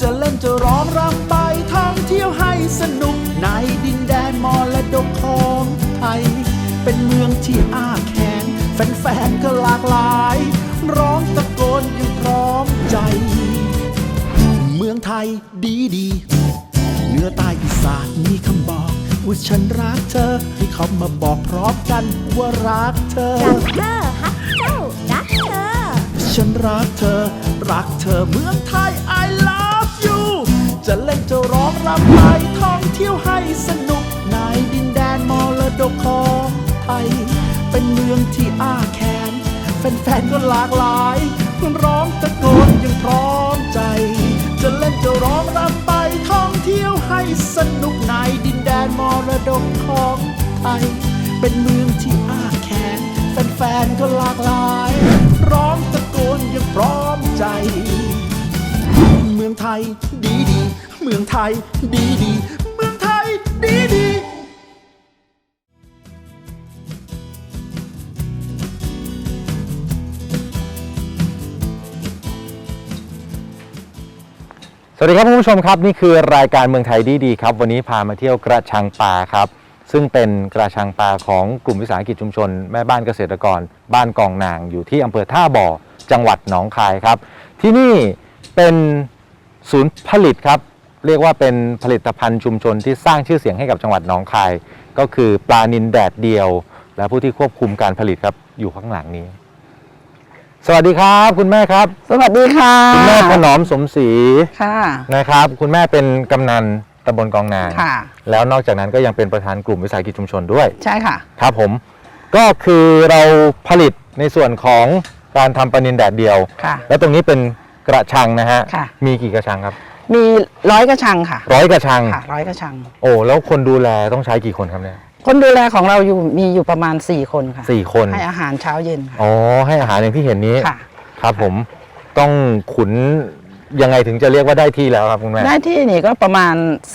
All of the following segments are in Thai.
จะเล่นจะร้องรำไปท่องเที่ยวให้สนุกในดินแดนมรดกของไทย เป็นเมืองที่อ้าแขนแฟนๆก็หลากหลาย ร้องตะโกนอยังพร้อมใจ เมืองไทยดีดีเหนือใต้อีสานมีคำบอกว่าฉันรักเธอ ให้เขามาบอกพร้อมกันว่ารักเธอ รักเธอฮักเจ้ารักเธอ ฉันรักเธอ รักเธอเมืองไทย I love you จะเล่นจะร้องรำไปท่องเที่ยวให้สนุกในดินแดนมรดกของไทย เป็นเมืองที่อ้าแขนแฟนๆก็หลากหลายร้องตะโกนยังพร้อมใจ จะเล่นจะร้องรำไปท่องเที่ยวให้สนุกในดินแดนมรดกของไทย เป็นเมืองที่อ้าแขนแฟนๆก็หลากหลาย ร้องตะโกนยังพร้อมใจ เมืองไทย มืองไทย ดีดีเมืองไทย ดีดีสวัสดีครับคุณผู้ชมครับนี่คือรายการเมืองไทยดีดีครับ วันนี้พามาเที่ยวกระชังปลาครับ ซึ่งเป็นกระชังปลาของกลุ่มวิสาหกิจชุมชน แม่บ้านเกษตรกร บ้านกองนางอยู่ที่อำเภอท่าบ่อจังหวัดหนองคายครับ ที่นี่เป็นศูนย์ผลิตครับ เรียกว่าเป็นผลิตภัณฑ์ชุมชนที่สร้างชื่อเสียงให้กับจังหวัดหนองคาย ก็คือปลานินแดดเดียว และผู้ที่ควบคุมการผลิตครับอยู่ข้างหลังนี้ สวัสดีครับคุณแม่ครับ สวัสดีค่ะคุณแม่ถนอมสมศรีค่ะ นะครับ คุณแม่เป็นกำนันตำบลกองนางค่ะ แล้วนอกจากนั้นก็ยังเป็นประธานกลุ่มวิสาหกิจชุมชนด้วย ใช่ค่ะ ครับผม ก็คือเราผลิตในส่วนของการทำปลานินแดดเดียว ค่ะ แล้วตรงนี้เป็นกระชังนะฮะ ค่ะ มีกี่กระชังครับ มีร้อยกระชังค่ะร้อยกระชัง ค่ะร้อยกระชัง โอ้แล้วคนดูแลต้องใช้กี่คนครับเนี่ยคนดูแลของเราอยู่มีอยู่ประมาณ 4 คนค่ะสี่คนให้อาหารเช้าเย็นค่ะอ๋อให้อาหารอย่างที่เห็นนี้ค่ะ ครับ ผมต้องขุนยังไงถึงจะเรียกว่าได้ที่แล้วครับคุณแม่ได้ที่นี่ก็ประมาณ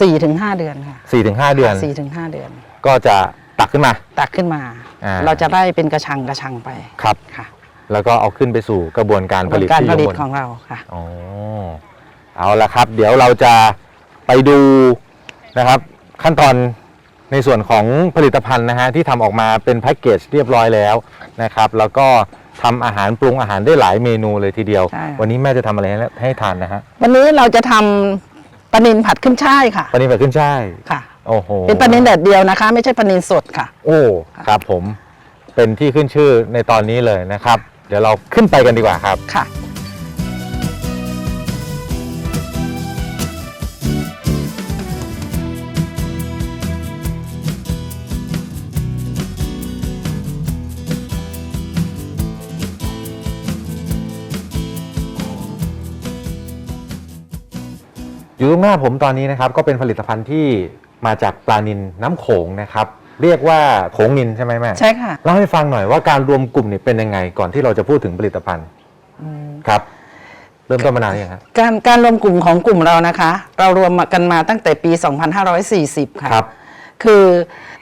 4-5 เดือนค่ะสี่ถึงห้าเดือน4-5เดือน ก็จะตักขึ้นมา ตักขึ้นมา อ่า เราจะได้เป็นกระชังกระชังไปครับ ค่ะแล้วก็เอาขึ้นไปสู่กระบวนการผลิตการที่ผอยู่ลิตบนของเราค่ะ อ๋อ เอาละครับ เดี๋ยวเราจะไปดูนะครับ ขั้นตอนในส่วนของผลิตภัณฑ์นะฮะที่ทำออกมาเป็นแพ็กเกจเรียบร้อยแล้วนะครับ แล้วก็ทำอาหารปรุงอาหารได้หลายเมนูเลยทีเดียว ใช่ วันนี้แม่จะทำอะไรให้ให้ทานนะฮะวันนี้เราจะทำปลานินผัดขึ้นช่ายค่ะปลานินแบบขึ้นช่ายค่ะ โอ้โหเป็นปลานินแดดเดียวนะคะ ไม่ใช่ปลานินสดค่ะ โอ้ครับผมเป็นที่ขึ้นชื่อในตอนนี้เลยนะครับ เดี๋ยวเราขึ้นไปกันดีกว่าครับ ค่ะ ยู่ตรงหน้าผมตอนนี้นะครับก็เป็นผลิตภัณฑ์ที่มาจากปลานินน้ำโขงนะครับ เรียกว่าโขงนินใช่ไหมแม่ใช่ค่ะ เล่าให้ฟังหน่อยว่าการรวมกลุ่มเนี่ยเป็นยังไง ก่อนที่เราจะพูดถึงผลิตภัณฑ์ครับ เริ่มต้นมานานหรือยังครับการการรวมกลุ่มของกลุ่มเรานะคะ เรารวมกันมาตั้งแต่ปี 2540 ค่ะครับคือ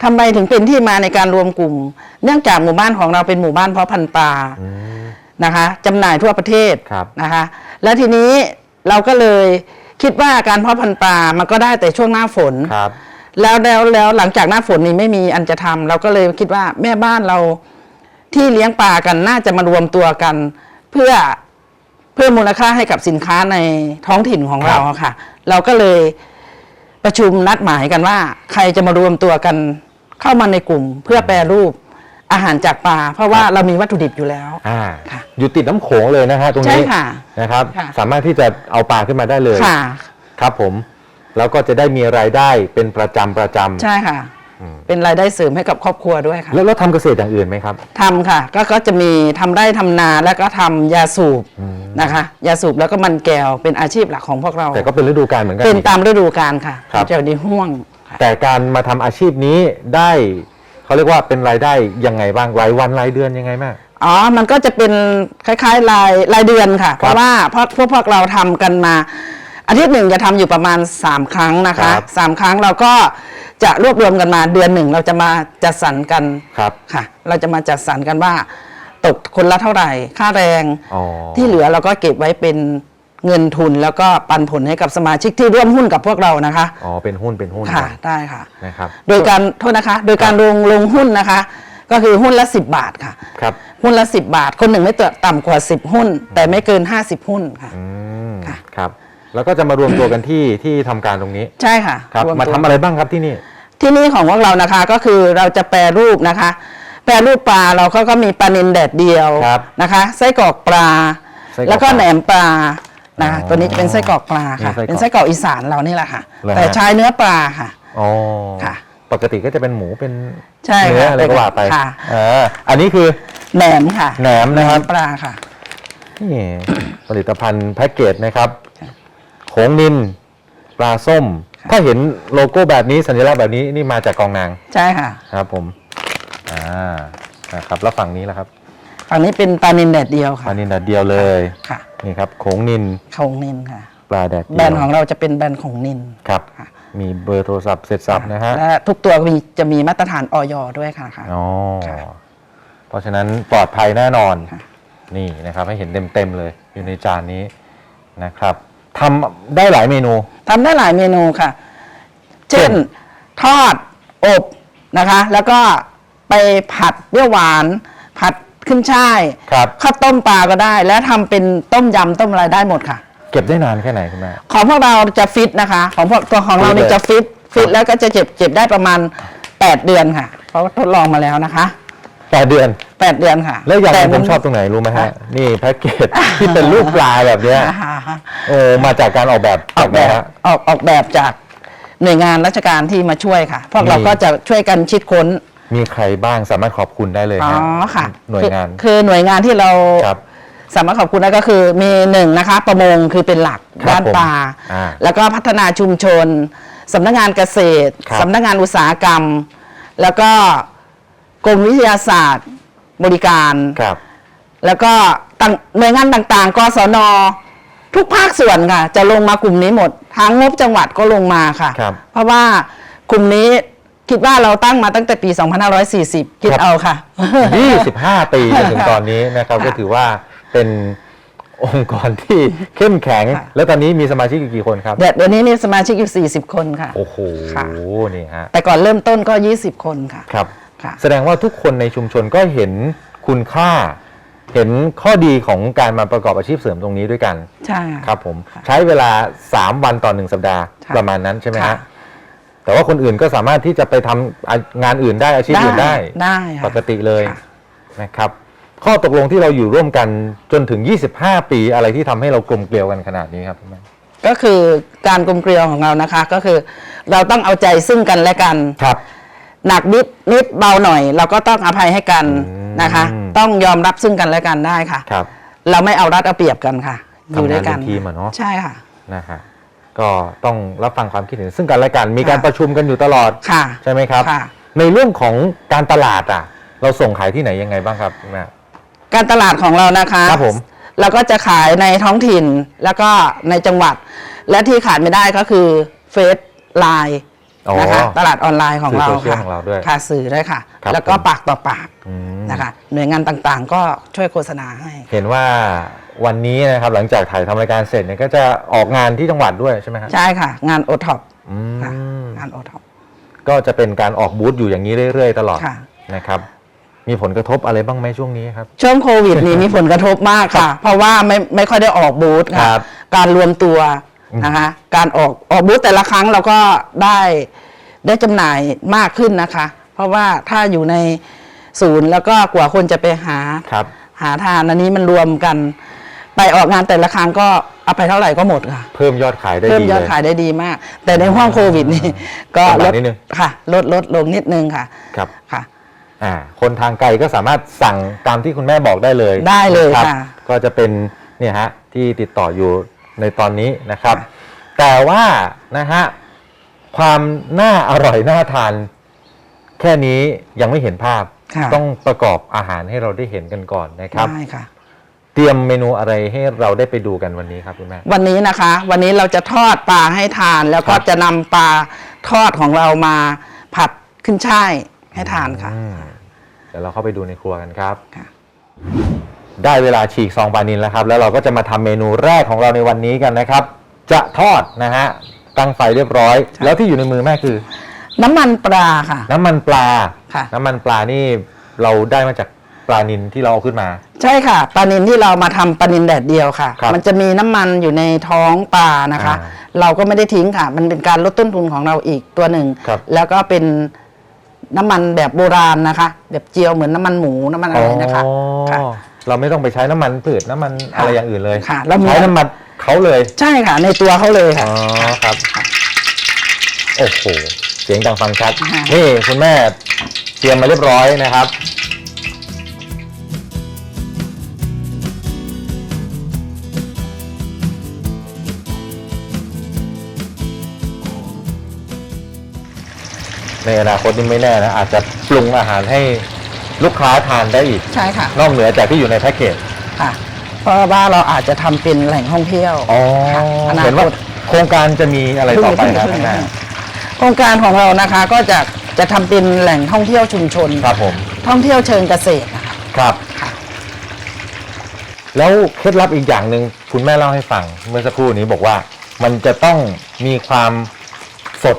ทำไมถึงเป็นที่มาในการรวมกลุ่ม เนื่องจากหมู่บ้านของเราเป็นหมู่บ้านเพาะพันธุ์ปลาอืมนะคะจำหน่ายทั่วประเทศครับนะคะ แล้วทีนี้เราก็เลย คิดว่าการเพาะพันธุ์ปลามันก็ได้แต่ช่วงหน้าฝน ครับ แล้วแล้วแล้วหลังจากหน้าฝนนี่ไม่มีอันจะทำเราก็เลยคิดว่าแม่บ้านเราที่เลี้ยงปลากันน่าจะมารวมตัวกัน เพื่อเพิ่มมูลค่าให้กับสินค้าในท้องถิ่นของเราอะค่ะ เราก็เลยประชุมนัดหมายกันว่า ใครจะมารวมตัวกันเข้ามาในกลุ่ม เพื่อแปรรูป อาหารจากปลา เพราะว่าเรามีวัตถุดิบอยู่แล้ว อ่าค่ะอยู่ติดน้ำโขงเลยนะฮะตรงใช่นี้ค่ะนะครับ ค่ะ สามารถที่จะเอาปลาขึ้นมาได้เลย ค่ะ ครับผม แล้วก็จะได้มีรายได้เป็นประจำประจำ ใช่ค่ะ อืม เป็นรายได้เสริมให้กับครอบครัวด้วยค่ะแล้วเราทำเกษตรอย่างอื่นไหมครับ ทำค่ะ ก็ก็จะมีทำไร่ทำนาแล้วก็ทำยาสูบอืมนะคะ ยาสูบแล้วก็มันแก้วเป็นอาชีพหลักของพวกเรา แต่ก็เป็นฤดูกาลเหมือนกัน เป็นนี่ตามฤดูกาลค่ะครับจะในห่วงค่ะ แต่การมาทำอาชีพนี้ได้ เขาเรียกว่าเป็นรายได้ยังไงบ้างรายวันรายเดือนยังไงบ้างอ๋อ มันก็จะเป็นคล้ายๆรายรายเดือนค่ะครับเพราะว่าพวกพวกพวกเราทำกันมา อาทิตย์หนึ่งจะทำอยู่ประมาณ 3 ครั้งนะครัคะบ สามครั้งเราก็จะรวบรวมกันมาเดือนหนึ่งเราจะมาจัดสรรกันครับ ค่ะ เราจะมาจัดสรรกันว่า ตกคนละเท่าไหร่ ค่าแรง อ๋อที่เหลือเราก็เก็บไว้เป็น เงินทุนแล้วก็ปันผลให้กับสมาชิกที่ร่วมหุ้นกับพวกเรานะคะอ๋อเป็นหุ้นเป็นหุ้นค่ะกันได้ค่ะนะครับโดยการโทษนะคะ โดยการลงลงหุ้นนะคะ ก็คือหุ้นละ 10 บาทค่ะครับหุ้นละ 10 บาท คนหนึ่งไม่ต่ำกว่า 10 หุ้น แต่ไม่เกิน 50 หุ้นค่ะอืมค่ะครับแล้วก็จะมารวมตัวกันที่ที่ทำการตรงนี้ ใช่ค่ะครับวมาตัวทำอะไรบ้างครับที่นี่ ที่นี่ของพวกเรานะคะก็คือเราจะแปรรูปนะคะ แปรรูปปลาเราก็ก็มีปลานินแดดเดียวครับนะคะไส้กรอกปลาไส้กรอกแล้วก็แหนมปลา นะอ๋อตัวนี้จะเป็นไส้กรอกปลาค่ะนี่ไส้กรอกเป็นไส้กรอกอีสานเรานี่แหละค่ะ เหรอฮะ แต่ใช้เนื้อปลาค่ะ อ๋อค่ะ ปกติก็จะเป็นหมูเป็นใช่เนื้อค่ะอะไรก็ว่าไปค่ะเอออันนี้คือแหนมค่ะแหนมนะครับ ปลาค่ะ นี่ผลิตภัณฑ์แพ็กเกจนะครับโขงนินปลาส้ม ถ้าเห็นโลโก้แบบนี้สัญลักษณ์แบบนี้นี่มาจากกองนางใช่ค่ะ ครับผม อ่านะครับแล้วฝั่งนี้ล่ะครับ ฝั่งนี้เป็นปลานินแดดเดียวปค่ะลานินแดดเดียวเลย ค่ะนี่ครับโขงนินของนินค่ะ ปลาแดดเดียวแบรนด์ของเราจะเป็นแบรนด์ของนิน ครับ ค่ะ มีเบอร์โทรศัพท์เสร็จสับนะฮะและทุกตัวมีจะมีมาตรฐานออยด้วยค่ะค่ะ อ๋อค่ะเพราะฉะนั้นปลอดภัยแน่นอน ค่ะ นี่นะครับ ให้เห็นเต็มๆเลย อยู่ในจานนี้นะครับทำได้หลายเมนู ทำได้หลายเมนูค่ะ เช่น ทอด อบนะคะ แล้วก็ไปผัดเปรี้ยวหวาน ผัด ขึ้นช่ายครับ ข้าวต้มปลาก็ได้ และทำเป็นต้มยำต้มอะไรได้หมดค่ะ เก็บได้นานแค่ไหนคุณแม่ ของพวกเราจะฟิตนะคะ ของพวกตัวของเรานี่ฟิตเลยจะฟิตฟิตแล้วก็จะเจ็บเจ็บได้ประมาณ 8 เดือนค่ะ เพราะว่าทดลองมาแล้วนะคะแปดเดือน 8 เดือนค่ะแล้วอย่างหต่นึงผมชอบตรงไหนรู้ไหมฮะ นี่แพ็กเกจที่เป็นรูปปลาแบบเนี้ยอ่าฮะโอ้มาจากการออกแบบอจาอกกไหนแบบฮะ ออกออกแบบจากหน่วยงานราชการที่มาช่วยค่ะ พวกเรามีก็จะช่วยกันคิดค้น มีใครบ้างสามารถขอบคุณได้เลยอ๋อฮะค่ะหน่วยงาน คือคือหน่วยงานที่เราครับ สามารถขอบคุณได้ก็คือมีหนึ่งนะคะ ประมงคือเป็นหลักครับด้านปลาผมอ่าแล้วก็พัฒนาชุมชนสำนักงานเกษตรครับ สำนักงานอุตสาหกรรม แล้วก็กรมวิทยาศาสตร์บริการ ครับ แล้วก็ต่างหน่วยงานต่างๆกศนทุกภาคส่วนค่ะ จะลงมากลุ่มนี้หมด ทั้งงบจังหวัดก็ลงมาค่ะ ครับเพราะว่ากลุ่มนี้ คิดว่าเราตั้งมาตั้งแต่ปี 2540 คิดครับเอาค่ะ 25 ปีจนถึงตอนนี้นะครับค่ะก็ถือว่าเป็นองค์กรที่เข้มแข็งค่ะแล้วตอนนี้มีสมาชิกอยู่กี่คนครับ เดี๋ยวเดี๋ยวนี้มีสมาชิกอยู่ 40 คนค่ะ โอ้โหค่ะนี่ฮะ แต่ก่อนเริ่มต้นก็ 20 คนค่ะ ครับค่ะแสดงว่าทุกคนในชุมชนก็เห็นคุณค่า เห็นข้อดีของการมาประกอบอาชีพเสริมตรงนี้ด้วยกัน ใช่ ครับผมค่ะใช้เวลา 3 วันต่อหนึ่งสัปดาห์ค่ะประมาณนั้นใช่ไหมค่ะฮะ แต่ว่าคนอื่นก็สามารถที่จะไปทำอะงานอื่นได้อาชีพอื่นได้ได้ค่ะปกติเลยค่ะนะครับ ข้อตกลงที่เราอยู่ร่วมกันจนถึง 25 ปีอะไรที่ทำให้เรากลมเกลียวกันขนาดนี้ครับคุณแม่ก็คือการกลมเกลียวของเรานะคะ ก็คือ เราต้องเอาใจซึ่งกันและกันครับ หนักนิดนิดเบาหน่อย เราก็ต้องอภัยให้กันอืมนะคะ ต้องยอมรับซึ่งกันและกันได้ค่ะครับ เราไม่เอารัดเอาเปรียบกันค่ะ อยู่ด้วยกันทำงานเป็นทีมอะเนาะใช่ค่ะนะฮะ ก็ต้องรับฟังความคิดเห็นซึ่งกันและกันมีการค่ะประชุมกันอยู่ตลอดค่ะใช่ไหมครับ ค่ะ ในเรื่องของการตลาดอะ เราส่งขายที่ไหนยังไงบ้างครับคุณแม่การตลาดของเรานะคะครับผมเราก็จะขายในท้องถิ่นแล้วก็ในจังหวัด และที่ขาดไม่ได้ก็คือเฟซไลน์อ๋อ นะคะตลาดออนไลน์ของเราสื่อโซเชียลค่ะของเราด้วยค่ะสื่อด้วยค่ะ ครับแล้วก็ผม ปากต่อปากอืมนะคะ หน่วยงานต่างๆ ก็ช่วยโฆษณาให้ เห็นว่า วันนี้นะครับหลังจากถ่ายทำรายการเสร็จเนี่ยก็จะออกงานที่จังหวัดด้วยใช่ไหมครับใช่ค่ะ งานโอท็อปอืค่ะมงานโอท็อปก็จะเป็นการออกบูธอยู่อย่างนี้เรื่อย ๆ ตลอดค่ะ นะครับ มีผลกระทบอะไรบ้างไหมช่วงนี้ครับ ช่วงโควิดนี่มีผลกระทบมากค่ะ เพราะว่าไม่ไม่ค่อยได้ออกบูธครัค่ะบการรวมตัวอืม นะคะ การออกออกบูธแต่ละครั้งเราก็ได้ได้จำหน่ายมากขึ้นนะคะ เพราะว่าถ้าอยู่ในศูนย์แล้วก็กว่าคนจะไปหา ครับ หาทานอันนี้มันรวมกัน ไปออกงานแต่ละครั้งก็เอาไปเท่าไหร่ก็หมดค่ะ เพิ่มยอดขายได้เพิ่มดียอดเลยขายได้ดีมาก แต่ในห้องโควิดนี่ก็ลำบากลดนิดนึงค่ะ ลดลดลงนิดนึงค่ะครับค่ะอ่าคนทางไกลก็สามารถสั่งตามที่คุณแม่บอกได้เลยได้เลยรับค่ะก็จะเป็นเนี่ยฮะที่ติดต่ออยู่ในตอนนี้นะครับ แต่ว่านะฮะความน่าอร่อยน่าทาน แค่นี้ยังไม่เห็นภาพค่ะต้องประกอบอาหารให้เราได้เห็นกันก่อนนะครับได้ค่ะ เตรียมเมนูอะไรให้เราได้ไปดูกันวันนี้ครับคุณแม่ วันนี้นะคะ วันนี้เราจะทอดปลาให้ทาน แล้วก็ครับ จะนำปลาทอดของเรามาผัดขึ้นช่ายให้ทานค่ะ อืมเดี๋ยวเราเข้าไปดูในครัวกันครับ ค่ะ ได้เวลาฉีกซองปลานินแล้วครับ แล้วเราก็จะมาทำเมนูแรกของเราในวันนี้กันนะครับ จะทอดนะฮะตั้งไฟเรียบร้อย แล้วที่อยู่ในมือแม่คือ น้ำมันปลาค่ะ น้ำมันปลา ค่ะ น้ำมันปลานี่เราได้มาจากป ลานินที่เราเอาขึ้นมา ใช่ค่ะปลานินที่เรามาทำปลานินแดดเดียวค่ะ ครับมันจะมีน้ำมันอยู่ในท้องปลานะคะ อ่าเราก็ไม่ได้ทิ้งค่ะ มันเป็นการลดต้นทุนของเราอีกตัวหนึ่ง ครับแล้วก็เป็นน้ำมันแบบโบราณนะคะ แบบเจียวเหมือนน้ำมันหมูน้ำมันอะไรนะคะอ๋อค่ะ เราไม่ต้องไปใช้น้ำมันพืชน้ำมันค่ะอะไรอย่างอื่นเลยค่ะแล้วมี ใช้น้ำมันเขาเลยใช่ค่ะ ในตัวเขาเลยอ๋ค่ะอครับโอ้โหเสียงดังฟังชัดค่ะนี่คุณแม่เตรียมมาเรียบร้อยนะครับ ในอนาคตนี่ไม่แน่นะอาจจะปรุงอาหารให้ลูกค้าทานได้อีก ใช่ค่ะนอกเหนือจากที่อยู่ในแพ็กเกจค่ะ เพราะว่าเราอาจจะทำเป็นแหล่งท่องเที่ยว อ๋อค่ะอนาเห็นคว่าตโครงการจะมีอะไรต่อไปครับเพิ่งแม่โครงการของเรานะคะก็จะจะทำเป็นแหล่งท่องเที่ยวชุมชน ครับผมท่องเที่ยวเชิงเกษตรนะคะ ครับ ค่ะ แล้วเคล็ดลับอีกอย่างหนึ่งคุณแม่เล่าให้ฟังเมื่อสักครู่นี้บอกว่า มันจะต้องมีความสด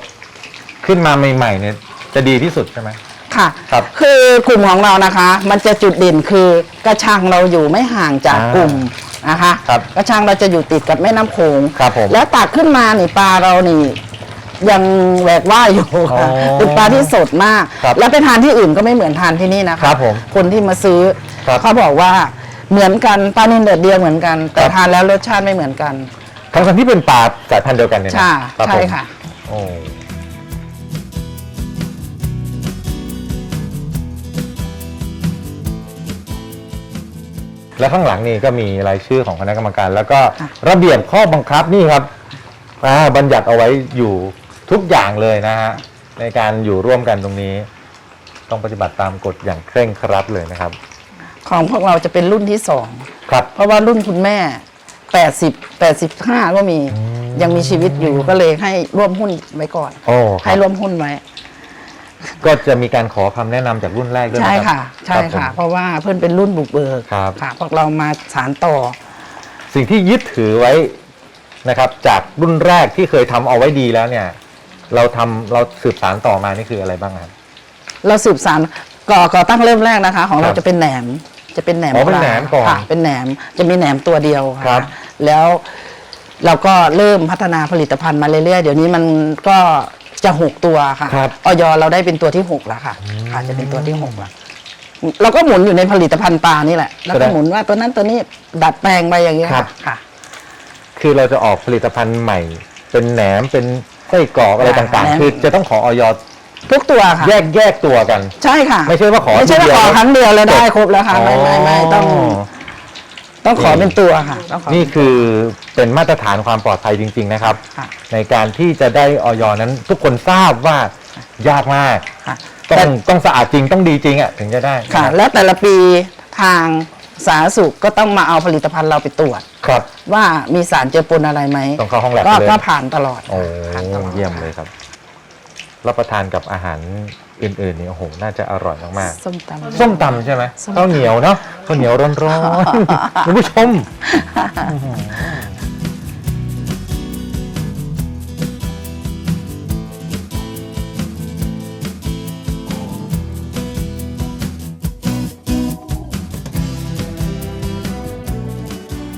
ขึ้นมาใหม่ๆเนี่ยจะดีที่สุดใช่ไหม ค่ะ ครับคือกลุ่มของเรานะคะ มันจะจุดเด่นคือกระชังเราอยู่ไม่ห่างจากอ่ากลุ่มนะคะ ครับกระชังเราจะอยู่ติดกับแม่น้ำโขงครับผมแล้วตักขึ้นมานี่ปลาเรานี่ยังแหวกว่ายอยู่ค่ะอ๋อเป็นปลาที่สดมาก ครับแล้วไปทานที่อื่นก็ไม่เหมือนทานที่นี่นะคะครับผมคนที่มาซื้อครับเขาบอกว่าเหมือนกันปลานินเดือดเดียวเหมือนกัน แต่ครับ ทานแล้วรสชาติไม่เหมือนกันทั้งๆที่เป็นปลาสายพันธุ์เดียวกันเนี่ยนะใช่รับใช่ผมค่ะ โอ้ แล้วข้างหลังนี่ก็มีรายชื่อของคณะกรรมการ แล้วก็ค่ะ ระเบียบข้อบังคับนี่ครับอ่าบัญญัติเอาไว้อยู่ทุกอย่างเลยนะฮะในการอยู่ร่วมกันตรงนี้ ต้องปฏิบัติตามกฎอย่างเคร่งครัดเลยนะครับ ของพวกเราจะเป็นรุ่นที่สอง ครับ เพราะว่ารุ่นคุณแม่ 80 85 ก็มี ยังมีชีวิตอยู่ก็เลยให้ร่วมหุ้นไว้ก่อน โอ้คให้รับร่วมหุ้นไว้ ก็จะมีการขอคำแนะนำจากรุ่นแรกด้วยไหมใช่รับค่ะ ใช่รับผมค่ะเพราะว่าเพื่อนเป็นรุ่นบุกเบิกครับ ค่ะพวกเรามาสารต่อ สิ่งที่ยึดถือไว้นะครับ จากรุ่นแรกที่เคยทำเอาไว้ดีแล้วเนี่ย เราทำเราสืบสารต่อมานี่คืออะไรบ้างครับ เราสืบสารก่อก่อตั้งเริ่มแรกนะคะ ของเราครับจะเป็นแหนมจะเป็นแหนมอ๋อเป็นปลาแหนมก่อนค่ะเป็นแหนมจะมีแหนมตัวเดียวครัค่ะบแล้วเราก็เริ่มพัฒนาผลิตภัณฑ์มาเรื่อยๆ เดี๋ยวนี้มันก็ จะหกตัวค่ะครับ ออยเราได้เป็นตัวที่หกแล้วค่ะ ค่ะจะเป็นตัวที่หกแล้วเราก็หมุนอยู่ในผลิตภัณฑ์ปลานี่แหละแล้วก็หมุนว่าตัวนั้นตัวนี้ดัดแปลงไปอย่างเงี้ยครับ ค่ะ คือเราจะออกผลิตภัณฑ์ใหม่ เป็นแหนมเป็นไส้กรอกอะไรอ่าต่างแหนม ๆ คือจะต้องขอออยทุกตัวค่ะ แยกแยกตัวกัน ใช่ค่ะไม่ใช่ว่าขอไม่ใช่ว่าทีเดียวขอครั้งเดียวเลยได้จบครบแล้วค่ะไม่ไม่ไม่ต้อง ต้องขอเป็นตัวค่ะต้องขอ นี่คือเป็นมาตรฐานความปลอดภัยจริง ๆ นะครับ ค่ะ ในการที่จะได้ออยนั้น ทุกคนทราบว่ายากมากค่ะต้แต่องต้องสะอาดจริงต้องดีจริงอะถึงจะได้ค่ะนะครับแล้วแต่ละปีทางสาธารณสุขก็ต้องมาเอาผลิตภัณฑ์เราไปตรวจ ครับ ว่ามีสารเจือปนอะไรไหมต้องเข้าห้องแลบก็ไปเลย ก็ผ่านตลอดโอ้ผ่านตลอด เยี่ยมเลยครับ รับประทานกับอาหาร อื่นๆนี่โอ้โหน่าจะอร่อยมากส้มตำ ๆส้มตำใช่ไหมส้มตำ ข้าวเหนียวเนาะข้าวเหนียวร้อนๆคุณผู้ชม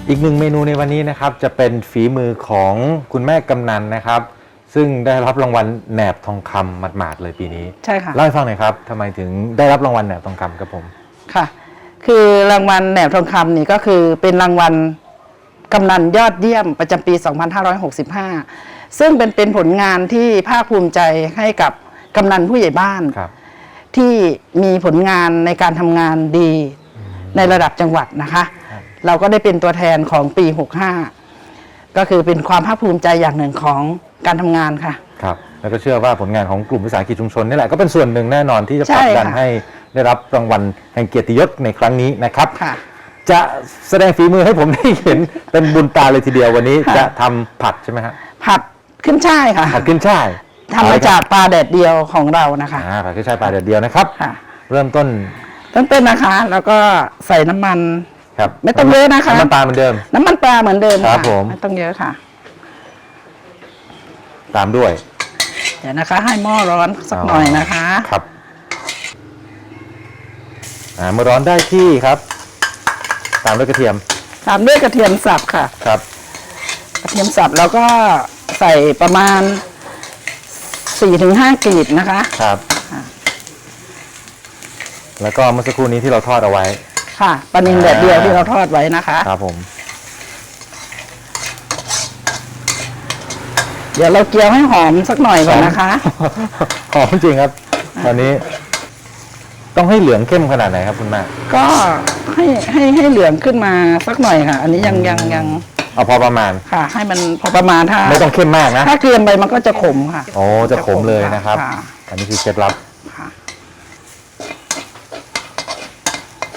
อีกหนึ่งเมนูในวันนี้นะครับจะเป็นฝีมือของคุณแม่กำนันนะครับ ซึ่งได้รับรางวัลแหนบทองคำหมาดๆเลยปีนี้ใช่ค่ะ เล่าให้ฟังหน่อยครับทำไมถึงได้รับรางวัลแหนบทองคำครับผม ค่ะ คือรางวัลแหนบทองคำนี่ก็คือเป็นรางวัลกำนันยอดเยี่ยมประจำปี 2565 ซึ่งเป็นเป็นผลงานที่ภาคภูมิใจให้กับกำนันผู้ใหญ่บ้าน ครับ ที่มีผลงานในการทำงานดีในระดับจังหวัดนะคะ ครับ เราก็ได้เป็นตัวแทนของปี 65 ก็คือเป็นความภาคภูมิใจอย่างหนึ่งของ การทำงานค่ะ ครับ แล้วก็เชื่อว่าผลงานของกลุ่มวิสาหกิจชุมชนนี่แหละก็เป็นส่วนหนึ่งแน่นอนที่จะผลักดันใช่ค่ะ ให้ได้รับรางวัลแห่งเกียรติยศในครั้งนี้นะครับ ค่ะ จะแสดงฝีมือให้ผมได้เห็น เป็นบุญตาเลยทีเดียววันนี้ค่ะ จะทำผัดใช่ไหมฮะผัดขึ้นช่ายค่ะผัดขึ้นช่ายทำมาจากปลาแดดเดียวของเรานะคะ อ่าผัดขึ้นช่ายปลาเดียวเดียวนะครับ ค่ะ เริ่มต้นต้นเป็นนะคะ แล้วก็ใส่น้ำมัน ครับไม่ต้องเยอะนะคะ น้ำตาลเหมือนเดิม น้ำมันปลาเหมือนเดิมครับค่ะผม ไม่ต้องเยอะค่ะ ตามด้วย เดี๋ยวนะคะ ให้หม้อร้อนสักหน่อยนะคะ ครับอ่าเมื่อร้อนได้ที่ครับ ตามด้วยกระเทียม ตามด้วยกระเทียมสับค่ะ ครับ กระเทียมสับแล้วก็ใส่ประมาณ4-5กลีบนะคะ ครับค่ะแล้วก็เมื่อสักครู่นี้ที่เราทอดเอาไว้ ค่ะปลานิลแดดเดียวที่เราทอดไว้นะคะ ครับผม เดี๋ยวเราเกี๊ยวให้หอมสักหน่อยก่อนนะคะ หอมจริงครับ ตอนนี้ ต้องให้เหลืองเข้มขนาดไหนครับคุณแม่ก็ให้ให้ให้เหลืองขึ้นมาสักหน่อยค่ะ อันนี้ยังยังยังเอาพอประมาณค่ะ ให้มันพอประมาณถ้าไม่ต้องเข้มมากนะ ถ้าเกินไปมันก็จะขมค่ะโอ้จะขมเลยนะครับค่ะอันนี้คือเคล็ดลับค่ะ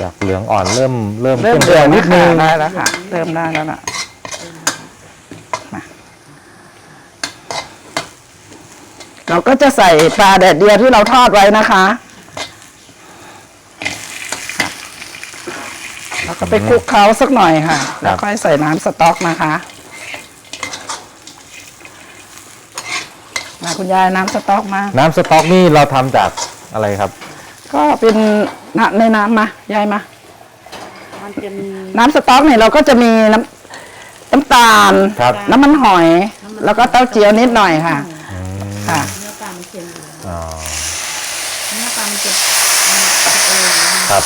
จากเหลืองอ่อนเริ่มเริ่มเริ่มเข้มเดือดนิดนึงได้แล้วค่ะ เริ่มได้แล้วล่ะมา เราก็จะใส่ปลาแดดเดียวที่เราทอดไว้นะคะค่ะแล้วก็ไปคลุกเคล้าสักหน่อยค่ะ แล้วค่อยใส่น้ำสต๊อกนะคะมาคุณยายน้ำสต๊อกมา น้ำสต๊อกนี่เราทำจากอะไรครับ ก็เป็นน้ำในน้ำมายายมาน้ำสต๊อกเนี่ยเราก็จะมีน้ำน้ำตาล ครับ น้ำมันหอย แล้วก็เต้าเจี้ยวนิดหน่อยค่ะ ค่ะอ๋อครับ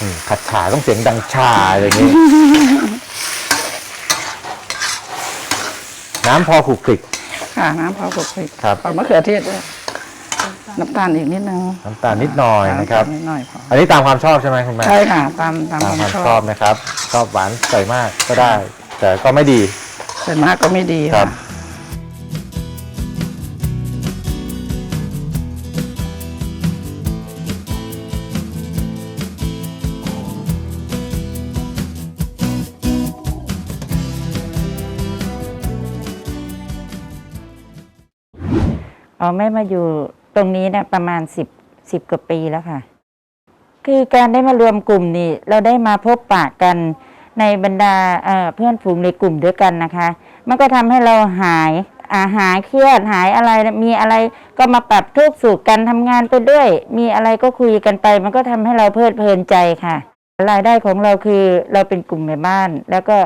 อืมขัดฉาต้องเสียงดังชาอย่างนี้ น้ำพอขลุกคลิก ค่ะน้ำพอปกติครับขอมะเขือเทศด้วยน้ำตาลอีกนิดนึงน้ำตาลนิดหน่อยนะครับำตาลนิดหน่อยพออันนี้ตามความชอบใช่ไหมคุณแม่ ใช่ค่ะ ตามตามตามความมคาวชชออบบนะครับ ชอบหวานใส่มากก็ได้ แต่ก็ไม่ดี ส่วนมากก็ไม่ดีครัค่ะบ อ๋อแม่มาอยู่ตรงนี้เนี่ยประมาณสิบสิบกว่าปีแล้วค่ะ คือการได้มารวมกลุ่มนี่เราได้มาพบปะกันในบรรดาเเพื่อนฝูงในกลุ่มด้วยกันนะคะ มันก็ทำให้เราหายอาหายเครียดหายอะไรมีอะไรก็มาปรับทุกข์สุขกันทำงานไปด้วย มีอะไรก็คุยกันไป มันก็ทำให้เราเพลิดเพลินใจค่ะ รายได้ของเราคือเราเป็นกลุ่มแม่บ้าน แล้วก็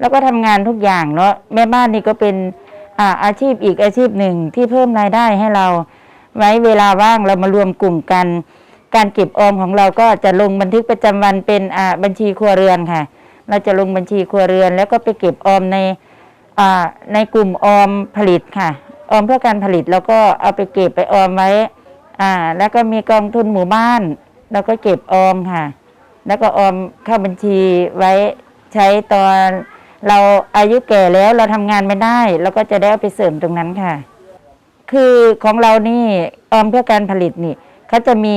แล้วก็ทำงานทุกอย่างเนาะแม่บ้านนี่ก็เป็น อาอาชีพอีกอาชีพหนึ่งที่เพิ่มรายได้ให้เรา ไว้เวลาว่างเรามารวมกลุ่มกัน การเก็บออมของเราก็จะลงบันทึกประจำวันเป็นอาบัญชีครัวเรือนค่ะ เราจะลงบัญชีครัวเรือน แล้วก็ไปเก็บออมในอาในกลุ่มออมผลิตค่ะ ออมเพื่อการผลิตแล้วก็เอาไปเก็บไปออมไว้อ่าแล้วก็มีกองทุนหมู่บ้านเราก็เก็บออมค่ะ แล้วก็ออมเข้าบัญชีไว้ใช้ตอน เราอายุแก่แล้วเราทำงานไม่ได้เราก็จะได้เอาไปเสริมตรงนั้นค่ะ คือของเรานี่ออมเพื่อการผลิตนี่เขาจะมี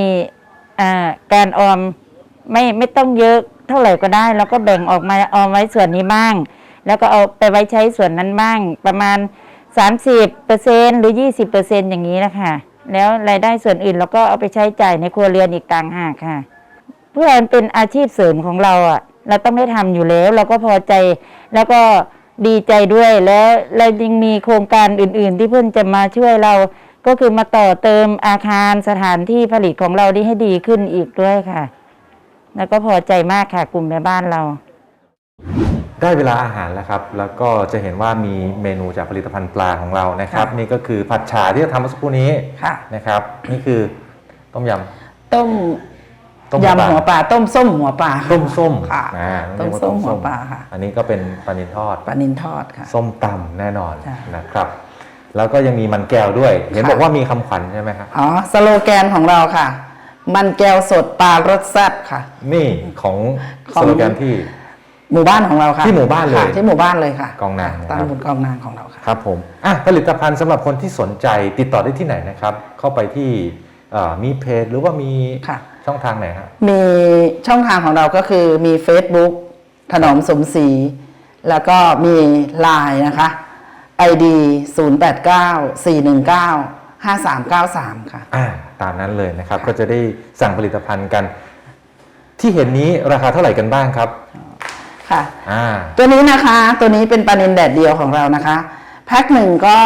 อ่าการออมไม่ไม่ต้องเยอะเท่าไหร่ก็ได้ แล้วก็แบ่งออกมาออมไว้ส่วนนี้บ้าง แล้วก็เอาไปไว้ใช้ส่วนนั้นบ้าง ประมาณ 30เปอร์เซ็นหรือ 20เปอร์เซ็นอย่างนี้นะคะแล้วรายได้ส่วนอื่นเราก็เอาไปใช้จ่ายในครัวเรือนอีกต่างหากค่ะ เพื่อนเป็นอาชีพเสริมของเราอะ เราต้องได้ทำอยู่แล้ว เราก็พอใจแล้วก็ดีใจด้วยแล้วเรายังมีโครงการอื่น ๆ ที่เพื่อนจะมาช่วยเราก็คือมาต่อเติมอาคารสถานที่ผลิตของเราที่ให้ดีขึ้นอีกด้วยค่ะ แล้วก็พอใจมากค่ะกลุ่มแม่บ้านเรา ได้เวลาอาหารแล้วครับ แล้วก็จะเห็นว่ามีเมนูจากผลิตภัณฑ์ปลาของเรานะครับค่ะนี่ก็คือผัดฉาที่จะทำเมื่อสักครู่นี้ค่ะนะครับ นี่คือต้มยต้ม ต้มยำหัวปลาต้มส้มหัวปลาต้มส้มค่ะอ่าต้มเรียกว่าส้มหัวปลาค่ะ อันนี้ก็เป็นปลานินทอดปลานินทอดค่ะ ส้มตำแน่นอนใช่นะครับ แล้วก็ยังมีมันแก้วด้วย เห็นค่ะบอกว่ามีคำขวัญใช่ไหมครับอ๋อสโลแกนของเราค่ะ มันแก้วสดปลารสแซ่บค่ะ นี่ของของสโลแกนที่หมู่บ้านของเราค่ะที่หมู่บ้านเลยค่ะที่หมู่บ้านเลยค่ะกองนางนะครับตามบุญกองนางของเราค่ะครับผมอะผลิตภัณฑ์สำหรับคนที่สนใจติดต่อได้ที่ไหนนะครับ เข้าไปที่เอ่อมีเพจหรือว่ามีค่ะ ช่องทางไหนครับมีช่องทางของเราก็คือมี Facebook ถนอมสมศรีแล้วก็มี Line นะคะ ID 089 419 5393 ค่ะ อ่าตามนั้นเลยนะครับ ก็จะได้สั่งผลิตภัณฑ์กัน ที่เห็นนี้ราคาเท่าไหร่กันบ้างครับ ค่ะ อ่า ตัวนี้นะคะ ตัวนี้เป็นปลานินแดดเดียวของเรานะคะ แพ็คหนึ่งก็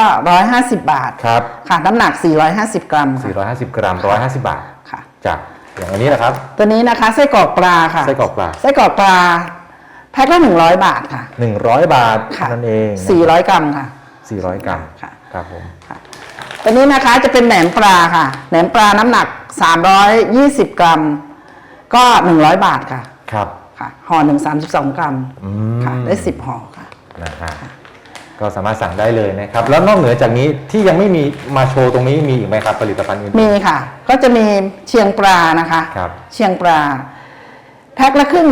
150 บาท ครับ ค่ะ น้ำหนัก 450 กรัมค่ะ450 กรัม 150 บาท ค่ะ จาก อย่างอันนี้นะครับ ตัวนี้นะคะไส้กรอกปลาค่ะไส้กรอกปลา ไส้กรอกปลาแพ็คละ100บาทค่ะ 100 บาทค่ะนั่นเองนะ400กรัมค่ะ 400 กรัมค่ะ ครับผม ตัวนี้นะคะจะเป็นแหนมปลาค่ะ แหนมปลาน้ำหนัก 320 กรัม ก็ 100 บาทค่ะครับ ค่ะห่อหนึ่ง32กรัมอืม ค่ะได้10ห่อค่ะ นะฮะ ก็สามารถสั่งได้เลยนะครับ แล้วนอกเหนือจากนี้ที่ยังไม่มีมาโชว์ตรงนี้มีอีกไหมครับผลิตภัณฑ์อื่นมีค่ะ ก็จะมีเชียงปลานะคะครับเชียงปลาแพ็คละครึ่ง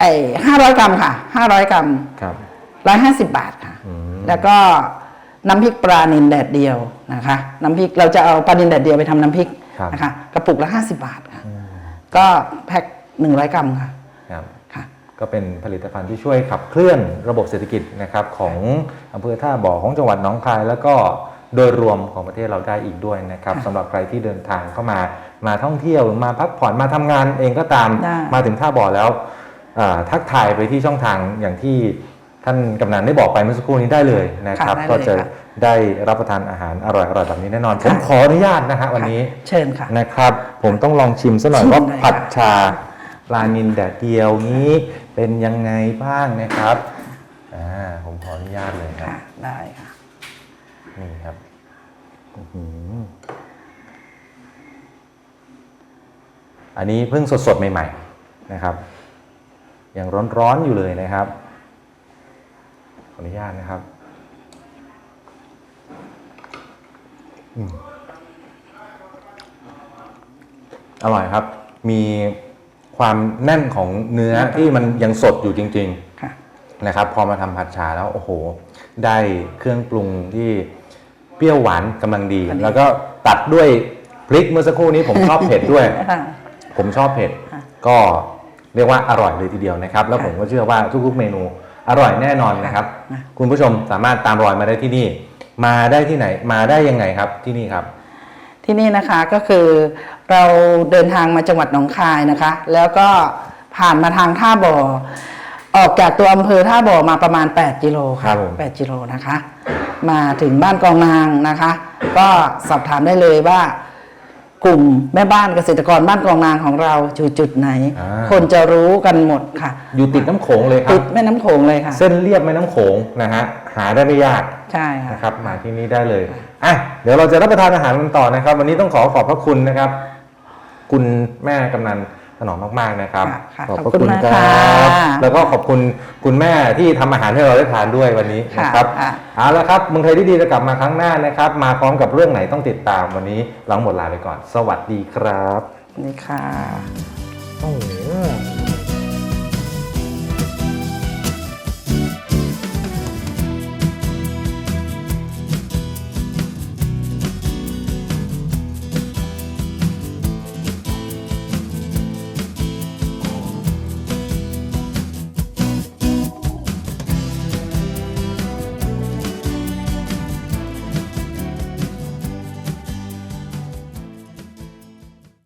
ไอ้500กรัมค่ะ500กรัมครับ150บาทค่ะอืมแล้วก็น้ำพริกปลานินแดดเดียวนะคะ น้ำพริกเราจะเอาปลานินแดดเดียวไปทำน้ำพริกครับนะคะกระปุกละ50บาทค่ะ ก็แพ็ค100กรัมค่ะครับค่ะ ก็เป็นผลิตภัณฑ์ที่ช่วยขับเคลื่อนระบบเศรษฐกิจนะครับของอำเภอท่าบ่อของจังหวัดหนองคาย แล้วก็โดยรวมของประเทศเราได้อีกด้วยนะครับค่ะสำหรับใครที่เดินทางเข้ามามาท่องเที่ยวมาพักผ่อนมาทำงานเองก็ตามได้มาถึงท่าบ่อแล้วอ่าทักทายไปที่ช่องทางอย่างที่ท่านกำนันได้บอกไปเมื่อสักครู่นี้ได้เลยนะครับค่ะได้เลยก็จะค่ะได้รับประทานอาหารอร่อยๆแบบนี้แน่นอน ผมค่ะขออนุญาตนะฮะวันนี้เชิญค่ะนะครับ ผมต้องลองชิมซะหน่อยชิมว่าเลยผัดค่ะชา ปลานินแดดเดียวนี้เป็นยังไงบ้างนะครับอ่าผมขออนุญาตเลยครับ ค่ะ ได้ค่ะ นี่ครับอื้อหืออันนี้เพิ่งสดๆ ใหม่ ๆ นะครับ ยังร้อนๆ อยู่เลยนะครับ ขออนุญาตนะครับอืมอร่อยครับ มี ความแน่นของเนื้อที่มันยังสดอยู่จริงๆค่ะนะครับ พอมาทำผัดชาแล้วโอ้โห ได้เครื่องปรุงที่เปรี้ยวหวานกำลังดีอันนี้แล้วก็ตัดด้วยพริกเมื่อสักครู่นี้ผมชอบเผ็ดด้วยค่ะผมชอบเผ็ดค่ะก็เรียกว่าอร่อยเลยทีเดียวนะครับ แล้วค่ะผมก็เชื่อว่าทุกๆเมนูอร่อยแน่นอนนะครับค่ะคุณผู้ชมสามารถตามรอยมาได้ที่นี่ มาได้ที่ไหนมาได้ยังไงครับที่นี่ครับ ที่นี่นะคะก็คือ เราเดินทางมาจังหวัดหนองคายนะคะ แล้วก็ผ่านมาทางท่าบ่อ ออกจากตัวอำเภอท่าบ่อมาประมาณ 8กิโลครัค่ะบผม 8กิโลนะคะ มาถึงบ้านกองนางนะคะ ก็สอบถามได้เลยว่า กลุ่มแม่บ้านเกษตรกรบ้านกองนางของเราอยู่จุดไหน อ่า คนจะรู้กันหมดค่ะอยู่ติดน้ำโขงเลยครัติบ ดแม่น้ำโขงเลยค่ะ เส้นเรียบแม่น้ำโขงนะฮะหาได้ไม่ยากใช่ค่ะ นะครับมาที่นี่ได้เลยอะเดี๋ยวเราจะรับประทานอาหารกันต่อนะครับ วันนี้ต้องขอขอบพระคุณนะครับ คุณแม่กำนันถนอมมากๆนะครับ ค่ะค่ะพระขอบคุณมากครัค่ะแล้วก็ขอบคุณคุณแม่ที่ทำอาหารให้เราได้ทานด้วยวันนี้ค่ะนะครับค่ะ เอาละครับเมืองไทยที่ดีจะกลับมาครั้งหน้านะครับ มาพร้อมกับเรื่องไหนต้องติดตามวันนี้เราหมดลาไปก่อน สวัสดีครับ นี่ค่ะ โอ้โห